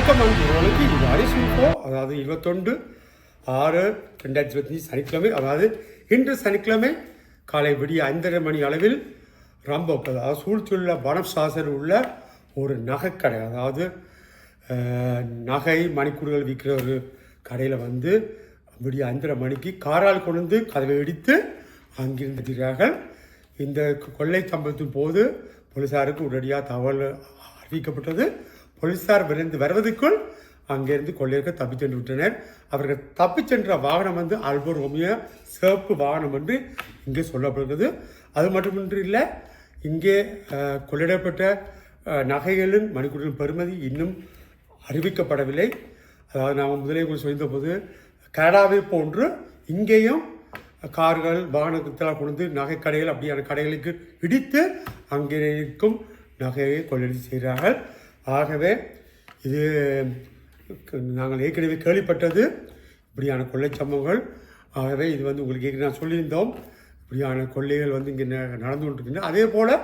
வணக்கம் நண்பர்களுக்கு இது அரிசிப்போ அதாவது இருபத்தொன்று ஆறு ரெண்டாயிரத்தி இருபத்தஞ்சி சனிக்கிழமை அதாவது இன்று சனிக்கிழமை காலை விடிய ஐந்தரை மணி அளவில் ரொம்ப அதாவது சூழ்ச்சியுள்ள வனசாசர் உள்ள ஒரு நகைக்கடை அதாவது நகை மணிக்கூடுகள் விற்கிற ஒரு கடையில் வந்து விடிய ஐந்தரை மணிக்கு காரால் கொண்டு வந்து கதவை இடித்து அங்கிருந்து இந்த கொள்ளை சம்பவத்தின் போது போலீஸாருக்கு உடனடியாக தகவல் அறிவிக்கப்பட்டது. போலீசார் விரைந்து வருவதற்குள் அங்கிருந்து கொள்ளையர்கள் தப்பிச் சென்று விட்டனர். அவர்கள் தப்பிச் சென்ற வாகனம் வந்து அல்போ ரோமியோ சிவப்பு வாகனம் என்று இங்கே சொல்லப்படுகிறது. அது மட்டுமின்றி இல்லை இங்கே கொள்ளிடப்பட்ட நகைகளின் மணிக்கூடுகளின் பெறுமதி இன்னும் அறிவிக்கப்படவில்லை. அதாவது நாம் முதலே உங்களுக்கு சொல்லியிருந்தபோது கனடாவை போன்று இங்கேயும் கார்கள் வாகனத்தெல்லாம் கொண்டு வந்து நகை கடைகள் அப்படியான கடைகளுக்கு இடித்து அங்கே இருக்கும் நகையை கொள்ளடி செய்கிறார்கள். ஆகவே இது நாங்கள் ஏற்கனவே கேள்விப்பட்டது. இப்படியான கொள்ளை சம்பவங்கள். ஆகவே இது வந்து உங்களுக்கு ஏற்கனவே நான் சொல்லியிருந்தோம். இப்படியான கொள்ளைகள் வந்து இங்கே ந- நடந்து கொண்டிருக்கின்றன. அதே போல்